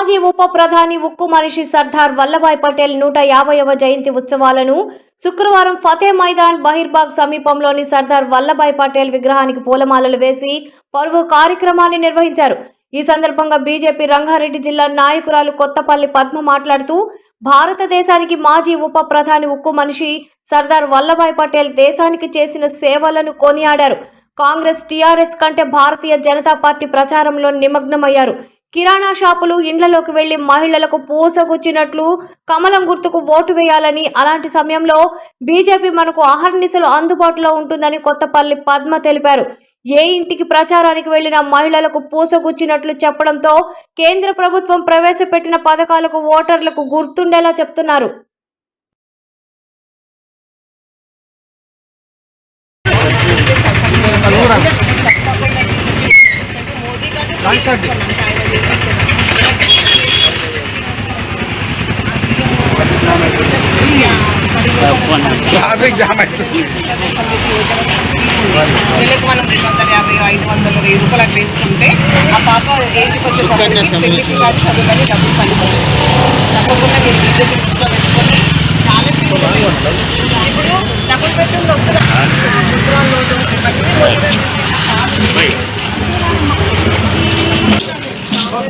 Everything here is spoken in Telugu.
మాజీ ఉప ప్రధాని ఉక్కు మనిషి సర్దార్ వల్లభాయ్ పటేల్ నూట యాభైవ జయంతి ఉత్సవాలను శుక్రవారం ఫతే మైదాన్ బహిర్బాగ్ సమీపంలోని సర్దార్ వల్లభాయ్ పటేల్ విగ్రహానికి పూలమాలలు వేసి పరువు కార్యక్రమాన్ని నిర్వహించారు. ఈ సందర్భంగా బీజేపీ రంగారెడ్డి జిల్లా నాయకురాలు కొత్తపల్లి పద్మ మాట్లాడుతూ భారతదేశానికి మాజీ ఉప ప్రధాని ఉక్కు మనిషి సర్దార్ వల్లభాయ్ పటేల్ దేశానికి చేసిన సేవలను కొనియాడారు. కాంగ్రెస్ టీఆర్ఎస్ కంటే భారతీయ జనతా పార్టీ ప్రచారంలో నిమగ్నమయ్యారు. కిరాణా షాపులు ఇండ్లలోకి వెళ్ళి మహిళలకు పూసగుచ్చినట్లు కమలం గుర్తుకు ఓటు వేయాలని అలాంటి సమయంలో బీజేపీ మనకు అహర్నిశలు అందుబాటులో ఉంటుందని కొత్తపల్లి పద్మ తెలిపారు. ఏ ఇంటికి ప్రచారానికి వెళ్ళిన మహిళలకు పూసగుచ్చినట్లు చెప్పడంతో కేంద్ర ప్రభుత్వం ప్రవేశపెట్టిన పథకాలకు ఓటర్లకు గుర్తుండేలా చెప్తున్నారు. ట్రాఫిక్ జామ్ అవుతుంది నెలకు మనం రెండు వందల యాభై ఐదు వందలు వెయ్యి రూపాయలు అట్లా వేసుకుంటే ఆ పాప ఏజ్కి వచ్చేసరికి పెళ్ళికి కానీ చదువుకొని డబ్బులు పనికి వస్తుంది తప్పకుండా మీరు బీజేపీ దృష్టిలో పెట్టుకొని చాలా సీట్లు ఇప్పుడు డబుల్ బెడ్రూమ్లు వస్తున్నా Oh,